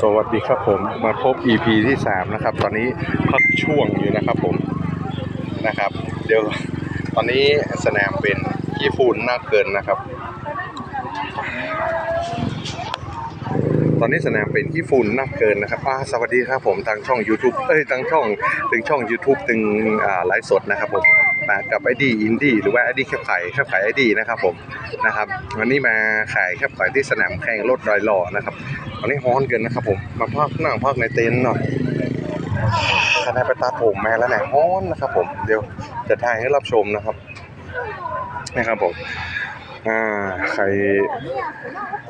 สวัสดีครับผมมาพบ EP ที่ 3 นะครับ ตอนนี้พักช่วงอยู่นะครับผมนะครับ เดี๋ยวตอนนี้สนามเป็นญี่ปุ่นน่าเกินนะครับ ตอนนี้สนามเป็นขี้ฝุ่นนักเกินนะครับอ่าสวัสดีครับผมทางช่อง YouTube เอ้ยทางช่องถึงช่อง YouTube ถึงอ่าไลฟ์สดนะครับผม มากับไอดีอินดี้หรือว่าไอดีแคบไข่แคบไข่ไอดีนะครับผมนะครับวันนี้มาขายแคบไข่ที่สนามแข่งรถดอยหล่อนะครับตอนนี้ฮ้อนเกินนะครับผมมาพักนั่งพักในเต็นท์หน่อยคณะไปตัดผมมาแล้วเนี่ยฮ้อนนะครับ ผมเดี๋ยวจะถ่ายให้รับชมนะครับนะครับผมอ่าใคร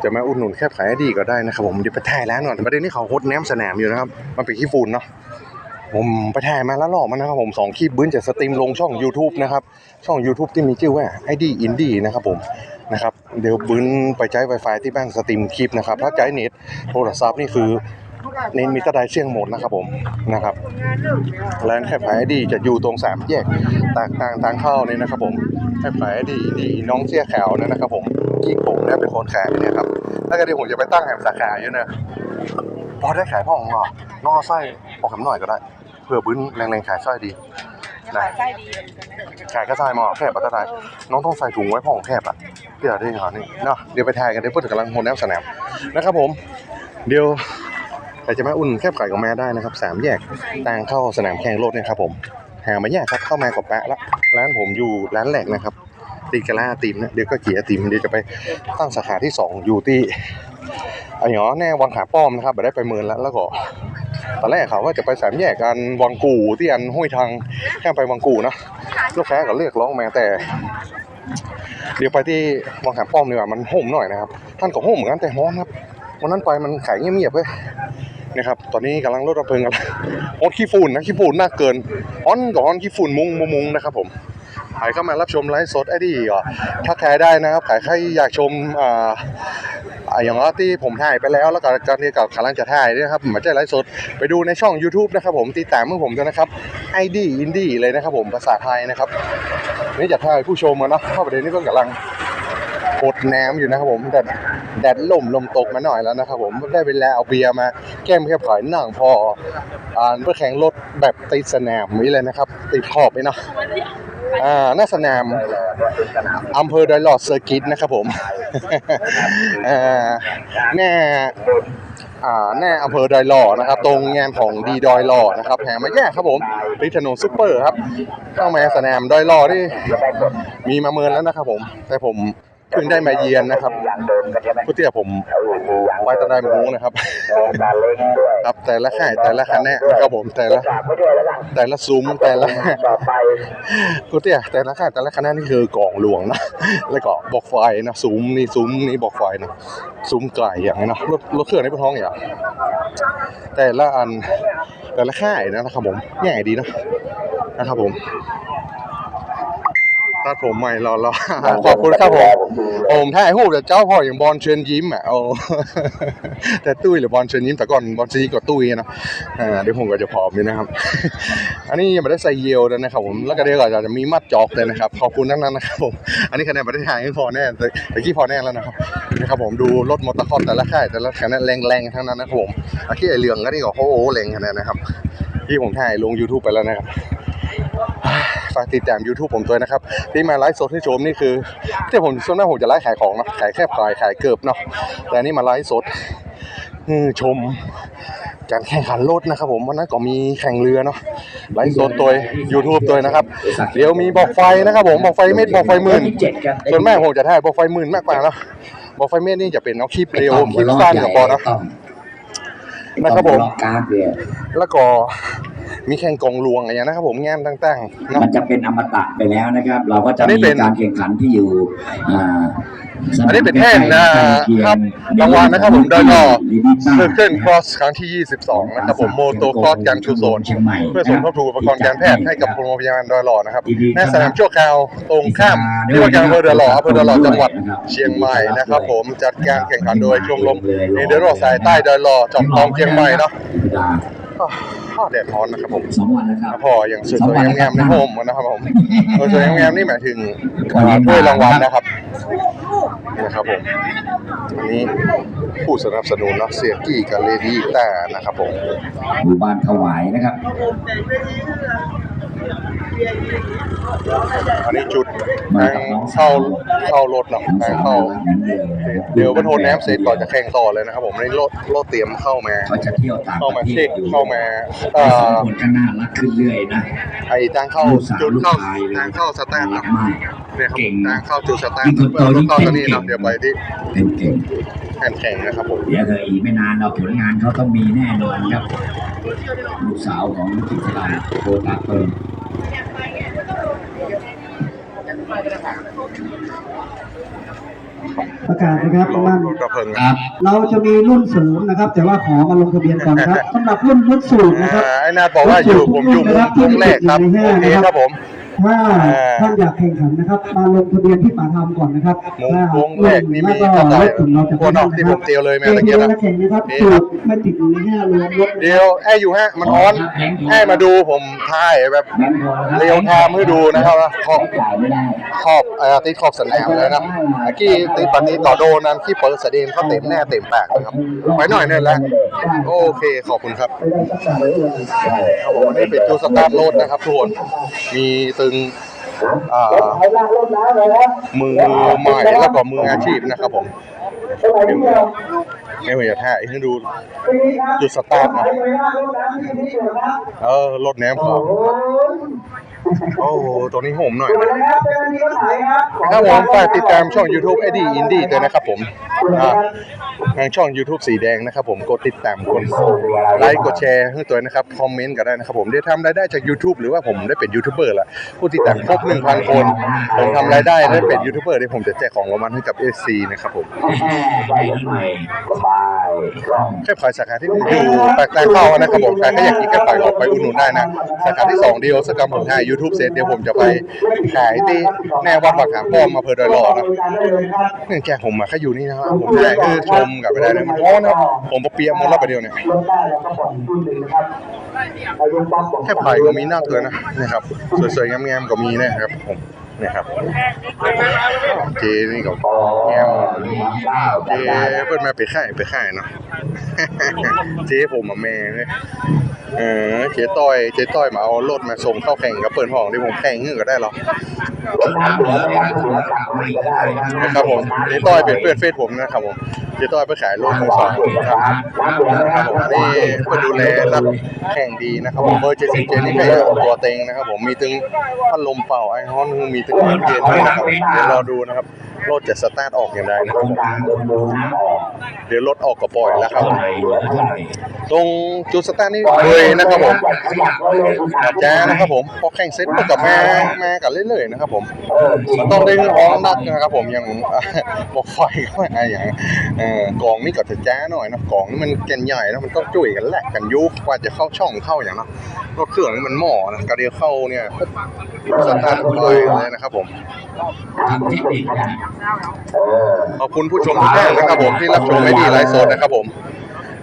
จะมาอุดหนุนแคบขายให้ดีก็ได้นะครับผมเดี๋ยวไปถ่ายร้านก่อนประเด็นนี้เขาโคตรแนมสนามอยู่นะครับ มันเป็นขี้ฝุ่นเนาะ ผมไปถ่ายมาแล้วหลอกมันนะครับผมสองคลิปบื้นจะสตรีมลงช่อง YouTube นะครับ ช่อง YouTube ที่มีชื่อว่า ID Indie นะครับผมนะครับเดี๋ยวบื้นไปใช้ Wi-Fi ที่บ้านสตรีมคลิปนะครับถ้าใช้เน็ตโทรศัพท์นี่คือเน้นมีตะไดเสี่ยงโหมดนะครับผมนะครับร้านแคบขายให้ดีจะอยู่ตรงสามแยกต่างต่างทางเข้านี่นะครับผมแคบขายให้ดีดีน้องเสี้ยขาวนั่นะครับผมที่ผมเนี่ยเป็นคนขายเนี่ยครับแล้วก็เดี๋ยวผมจะไปตั้งแหมสาขาอยู่นะพอได้ขายพ่อของเหรอนอไส้ออกคำหน่อยก็ได้ เพื่อบื้นแรงๆขายไส้ดีนะไส้ดีเหมือนกันนะขายก็ไส้มาแคบปัตตาน้องต้องใส่ถุงไว้พ่อของแคบอะเดี๋ยวได้เหรอนี่เนาะเดี๋ยวไปถ่ายกันเดี๋ยวพูดถึงกำลังโฮนแนมสนามนะครับผม เดี๋ยวใครจะมาอุ่นแคบไข่กับแม่ได้นะครับสามแยกทางเข้าสนามแข่งรถเนี่ยครับผมหามาแยกครับเข้ามากับแปะละร้านผมอยู่ร้านแหลกนะครับตีกะลาไอติมนะเดี๋ยวก็เกียร์ไอติมเดี๋ยวจะไปตั้งสาขาที่สองอยู่ที่ไอ้หยอแน่วังขาป้อมนะครับไปได้ไปเมินแล้วแล้วก็ ตอนแรกเขาว่าจะไปสามแยกกันวังกูที่อันห้วยทางแค่ไปวังกูนะลูกค้าก็เรียกร้องมาแต่ เดี๋ยวไปที่วังขาป้อมดีกว่ามันห่มหน่อยนะครับ ท่านก็ห่มเหมือนกันแต่ฮ้อนครับวันนั้นไปมันขายเงียบๆเลยนะครับตอนนี้กำลังรถดับเพลิงกันโอ้ขี้ฝุ่นนะขี้ฝุ่นน่าเกินอ้อนก่อนขี้ฝุ่นมุงมุงมุงนะครับผมใครเข้ามารับชมไลฟ์สดไอ้ดีก็ทักทายได้นะครับใครใครอยากชม อย่างว่าที่ผมถ่ายไปแล้วแล้วก็การที่กับกำลังจะถ่ายนี่ยนะครับมาใจไลฟ์สดไปดูในช่อง YouTube นะครับผมติดตามเมื่อผมด้วยนะครับ ID Indie เลยนะครับผมภาษาไทยนะครับนี่จะถ่ายผู้ชมมาเนาะเข้าประเด็นนี้ก็กำลังกดน้ำอยู่นะครับผมแต่แดดล่มลมตกมาหน่อยแล้วนะครับผมได้เวลาเอาเบียร์มาแก้มแค่ผายหนังพออ่านเพื่อแข่งรถแบบติดสนามนี้เลยนะครับ ติดขอบไปเนาะ อ่าหน้าสนามอำเภอดอยหลอดเซอร์กิตนะครับผมเอ่อแน่อ่าแน่อำเภอดอยหล่อนะครับ ตรงงานของดีดอยหล่อนะครับแหมาแยกครับผมติดถนนซุปเปอร์ครับ เข้ามาสนามดอยหล่อที่มีมาเมินแล้วนะครับผม แต่ผม เพิ่งได้มาเยือนนะครับผู้เตี้ยผมไปตะไดหมูนะครับ ครับแต่ละค่ายแต่ละคะแนนนะครับผมแต่ละ แต่ละซุ้มแต่ละกูเตี้ยแต่ละค่ายแต่ละคณะนี่คือกองหลวงนะแล้วก็บอกไฟนะซุ้มนี่ซุ้มนี่บอกไฟนะซุ้มไก่อย่างนี้นะรถรถเครื่องในปท้องอย่างแต่ละอันแต่ละค่ายนะครับผมง่ายดีนะนะครับผม ตัดผมใหม่รอรอขอบคุณครับผมผมถ่ายรูปแต่เจ้าพ่ออย่างบอลเชิญยิ้มอะโอ้แต่ตุ้ยหรือบอลเชิญยิ้มแต่ก่อนบอลเชิญยิ้มกับตุ้ยนะอ่าเดี๋ยวผมก็จะผอมนี่นะครับ อันนี้ยังไม่ได้ใส่เยลเลยนะครับผมแล้วก็เดี๋ยวก็จะมีมัดจอกเลยนะครับขอบคุณทั้งนั้นนะครับผมอันนี้คะแนนไม่ได้ถ่ายให้พอแน่แต่แต่กี้พอแน่แล้วนะครับนะครับผมดูรถมอเตอร์คอร์สแต่ละค่ายแต่ละคะแนนแรงๆทั้งนั้นนะครับผมอากี้ไอเหลืองก็นี่ก็โอ้โหแรงคะแนนนะครับที่ผมถ่ายลง YouTube ไปแล้วนะครับ ฝากติดตาม YouTube ผมด้วยนะครับที่มาไลฟ์สดให้ชมนี่คือที่ผมส่วนมากผมจะไลฟ์ขายของเนาะขายแค่ขายขายเกือบเนาะแต่อันนี่มาไลฟ์สดอืมชมการแข่งขันรถนะครับผมวันนั้นก็มีแข่งเรือเนาะไลฟ์สดตัว YouTube ตัวนะครับ เดี๋ยวมีบอกไฟนะครับผมบอกไฟเม็ดบอกไฟหมื่นส่วนมากผมจะถ่ายบอกไฟหมื่นมากกว่าแล้วบอกไฟเม็ดนี่จะเป็นเอาคลิปเร็วคลิปสั้นกับบอลนะนะครับผมกราฟเนี่ยแล้วก็ มีแข่งกองหลวงอะไรอย่างนะครับผมงานต่างๆเนาะมันจะเป็นอมตะไปแล้วนะครับ เราก็จะอันนี้มีเป็นการแข่งขันที่อยู่อ่าสอันนี้เป็นแท่งนะครับรางวัลนะครับผมโดยก็เซอร์เคิลครอสครั้งที่ 22 นะครับผมโมโตครอสการชูโซนเชียงใหม่เพื่อสมทบทุนอุปกรณ์การแพทย์ให้กับโรงพยาบาลดอยหล่อนะครับในสนามชั่วคราวตรงข้ามที่ว่าการอำเภอดอยหล่ออำเภอดอยหล่อจังหวัดเชียงใหม่นะครับผมจัดการแข่งขันโดยชมรมเอเดโรสายใต้ดอยหล่อจอมทองเชียงใหม่เนาะอ้าว แดดร้อนนะครับผมสองวันแล้วครับพออย่างสวยๆงามๆในโฮมนะครับผมสวยๆงามๆนี่หมายถึงอ่าถ้วยรางวัลนะครับนะครับผมอันนี้ผู้สนับสนุนเนาะเสียกี้กับเลดี้แต่นะครับผมหมู่บ้านถวายนะครับ อันนี้จุดทางเข้าเข้ารถเนาะทางเข้า เดี๋ยวบรรทุนแนมเสร็จก่อนจะแข่งต่อเลยนะครับผมในรถรถเตรียมเข้ามาเขาจะเที่ยวต่างเข้าปมาระเทเช็ศคอยู่เข้ามาแต่เอ่สองอคนก็น่ารักขึ้นเรื่อยนะไอ้ทางเข้าลูกสาวจุดลูกเข้าชายเลยทางเข้าสแตนน่ารัเนาะกมากเนี่ยครับเก่งทางเข้าจุดสแตนยิ่งคนโตเพื่อรถเข้ายิ่ตรงงนี้เนาะเก่งเดี๋ยวไปที่เป็นเก่งแข่งแข่งนะครับผมเดี๋ยวเธออีกไม่นานเราผลงานเขาต้องมีแน่นอนครับลูกสาวของกิจการโคตาเปิล ประกาศนะครับรถมันรถกระเพลิงครับ เราจะมีรุ่นเสริมนะครับ แต่ว่าขอมาลงทะเบียนก่อนครับสำหรับรุ่นรุ่นสูตรนะครับอ่าไอ้นาดบอกว่าอยู่ผมอยู่มุมมุมแรกครับโอเคครับผม ถ้าอ่าท่านอยากแข่งขันนะครับ มาลงทะเบียนที่ป่าทามก่อนนะครับมุมถ้ามุมแรกนี่มีแล้วกระก็ต่ายรถถึงเราจะตัวนอกที่ผมเตียวเลยแม่ตะเกียบนะนะแข่งนะครับนี่สูครับตรไม่ติดอยู่ในห้ารวมรถเดี๋ยวไอ้อยู่ฮะมันร้อนให้มาดูผมถ่ายแบบแบงค์พอแล้วครับเรียวไทม์ให้ดูนะครับว่าขอบจ่ายไม่ได้ขอบเอ่อติดขอบสนามแล้วนะเมื่อกี้ติดปันนี้ต่อโดนนั้นที่เปิดสะเดนเขาเต็มแน่เต็มปากนะครับไปหน่อยเนี่ยแหละโอเคขอบคุณครับไปได้สักหน่อยเลยครับผมนี่เป็นจูสตาร์ทรถนะครับทุกคนมีตึงอ่าไปล่างรถน้ำเลยนะมือใหม่แล้วก็มืออาชีพนะครับผมสมัยนี้เราไม่ว่าจะถ่ายให้ดูปีนี้ครับจุดสตาร์ทนะไปล่างรถน้ำที่นี่เกิดนะเออรถแหนมครับโอ้ย โอ้โหตัวนี้โหมหน่อยสวยนะนะครับเจ้าหน้าที่รถไถครับครับผมฝากติดตามช่อง YouTube ไอดีอินดี้ด้วยนะครับผมอ่าทางช่อง YouTube สีแดงนะครับผมกดติดตามกดไลค์กดแชร์ให้ตัวนะครับคอมเมนต์ก็ได้นะครับผมได้ทำรายได้จาก YouTube หรือว่าผมได้เป็นยูทูบเบอร์ละผู้ติดตามครบ1,000 คน ผมทำรายได้ได้เป็นยูทูบเบอร์ที่ผมจะแจกของรางวัลให้กับ SC นะครับผมไปที่ใหม่สบายคล่อง แค่ขายสาขาที่อยู่ปากทางเข้านะครับผมใครก็อยากกินแค่ขายออกไปอุดหนุนได้นะสาขาที่2เดียวสกรรมผมถ่าย YouTube เสร็จเดี๋ยวผมจะไปขายที่แน่วัดบางขามป้อมมาเพอดอยหล่อนะเนื่องจากผมมาแค่อยู่นี่นะครับผมถ่ายคือชมกับไปได้เลยมันร้อนนะผมปเปียกหมดแล้วประเดี๋ยวเนี่ยรถได้แล้วก็ผ่อนรุ่นหนึ่งนะครับไปยังปั๊มบอกแค่ขายก็มีหน้าเถื่อนนะนะครับสวยๆงามๆก็มีนะครับผมเนี่ยครับเจนี่ก็แง้มเจ๊เพิ่นมาไปค่ายไปค่ายเนาะเจ๊ผมมาแม่เลยเออเจ๊ต้อยเจ๊ต้อยมาเอารถมาส่งเข้าแข่งกับเปิดห้องที่ผมแข่งเงือก็ได้หรอครับผมเจ๊ต้อยเป็นเพื่อนเฟซผมนะครับผมเจ๊ต้อยไปขายรถมือสองครับครับผมนี่เพื่อดูแลรับแข่งดีนะครับผมเบอร์เจสิเจนี่แค่ตัวเต็งนะครับผมมีถึงพัดลมเป่าไอฮอนมีถึงเครื่องเย็นด้วยนะครับเดี๋ยวรอดูนะครับรถจะสตาร์ทออกอย่างไรนะครับ เดี๋ยวรถออกก็ปล่อยแล้วครับ ตรงจุดสตาร์ทนี่เลยนะครับผมอาจารย์นะครับผมพอแข่งเสร็จปุ๊บกับแม่แม่กันเรื่อยๆนะครับผมมันต้องได้ร้องนักนะครับผมอย่างบอกไฟก็อะไรอย่างเอ่อกองนี่ก็จะจ้าหน่อยนะกองนี่มันแกนใหญ่นะมันต้องจุ่ยกันแหลกกันยุกว่าจะเข้าช่องเข้าอย่างเนาะรถเครื่องนี่มันหม้อนะกระเดียวเข้าเนี่ย ปุ๊บสตาร์ทปล่อยเลยนะครับผม ทำเทคนิคนะเออขอบคุณผู้ชมทุกท่านนะครับผมที่รับชมไม่ดีไลฟ์สดนะครับผม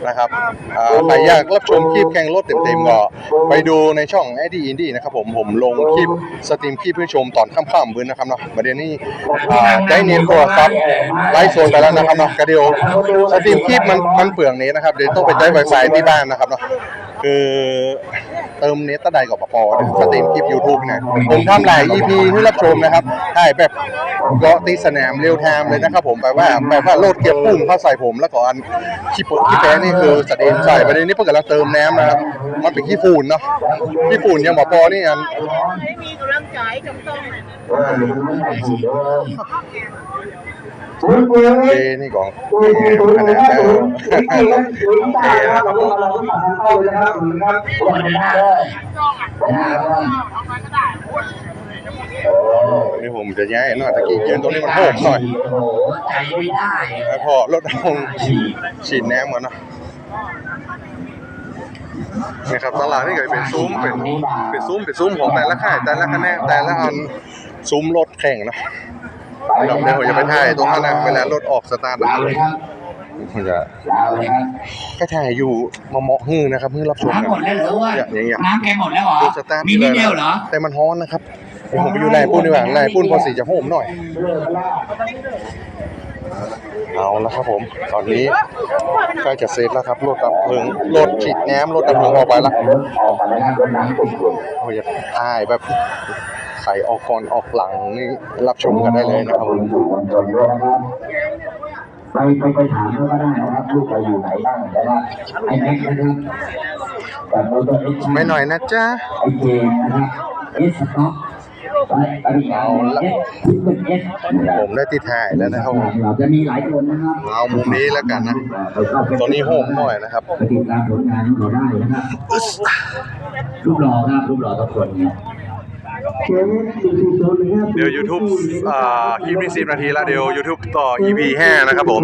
นะครับอ่าใครอยากรับชมคลิปแข่งรถเต็มๆก็ไปดูในช่อง i d i n d i e นะครับผมผมลงคลิปสตรีมคลิปให้ชมตอนค่ำๆมื้อนะครับเนาะประเด็นนี้อ่าได้เน้นโทรศัพท์ไลฟ์สดไปแล้วนะครับเนาะก็เดียวสตรีมคลิปมันมันเปลืองเน็ตนะครับเดี๋ยวต้องไปใช้ Wi-Fi ที่บ้านนะครับเนาะคือ เติมเน็ตตะใดกับปอเนี่ยสตรีมคลิป YouTube เนี่ยผมทำหลาย EP ให้รับชมนะครับถ่ายแบบเกาะตีสนามเร็วไทม์เลยนะครับผมแปลว่าแปลว่าโลดเกียร์ปุ่มเข้าใส่ผมแล้วก็อันขี้ปุ่นขี้แป้นี่คือสเตนใส่ประเด็นนี้เพิ่งกำลังเติมน้ำนะครับมันเป็นขี้ฝุ่นเนาะขี้ฝุ่นยังบอกพอนี่อันไม่มีกำลังใจกับต้อง เลยนะเออไม่ใส่สีเออคุณเพื่อนเจนี่ของเพื่อนคุณขเพื่อนนาดนะเจ้าคุณเพื่อนคุณตาครับเราเราต้องผ่านเข้าเลยนะครับคุณครับวันหน้าเลยหน้าเลยโอ้นี่ผมจะย้ายหน่อยตะกี้เกินตรงนี้มันโหกหน่อยใจไม่ได้แล้วพอรถเอาฉีดน้ำก่อนนะนะครับตลาดนี่ก็เป็นซุ้มเป็นเป็นซุ้มเป็นซุ้มของแต่ละค่ายแต่ละคะแนนแต่ละอันซุ้มรถแข่งนาะครับเดี๋ยวผมจะไปถ่ายตรงนั้นนะเวลารถออกสตาร์ทนะยาวเลยครับมันจะยาวเลยครับก็ถ่ายอยู่มาเหมาะฮื้อนะครับฮื้อรับชมน้ำหมดแล้วเหรอว่าอย่างเงี้ยน้ำแกหมดแล้วเหรอดูสตาร์ทมีนิดเดียวเหรอแต่มันฮ้อนนะครับเดี๋ยวผมไปอยู่แลปุ้นดีกว่าแลปุ้นพอสีจะโหมหน่อยเอาละครับผม ตอนนี้ใกล้จะเสร็จแล้วครับรถดับเพลิงรถฉีดน้ำรถดับเพลิงออกไปละออกมาแล้วครับรถน้ำติดอยู่โอ้ยถ่ายแบบ ใส่ออกก่อนออกหลังนี่รับชมกันได้เลยนะครับผมอยู่บนจนด้วยนะครับไปไปไปถามเขาก็ได้นะครับลูกเราอยู่ไหนบ้างนะครับไอ้แม็กนะครับกับรถตัวเอ็กซ์ไม่หน่อยนะจ๊ะไอเจมนะครับเอสต็อกปริยาเอสที่เป็นเอสผมได้ติดถ่ายแล้วนะครับผมเราจะมีหลายคนนะครับเอามุมนี้แล้วกันนะตอนนี้โหมหน่อยนะครับไปติดตามผลงานของเราได้นะครับรูปหล่อครับรูปหล่อทุกคนเนี่ย เดี๋ยว YouTube อ่าคลิปนี้10นาทีแล้วเดี๋ยว YouTube ต่อ EP 5 นะครับผม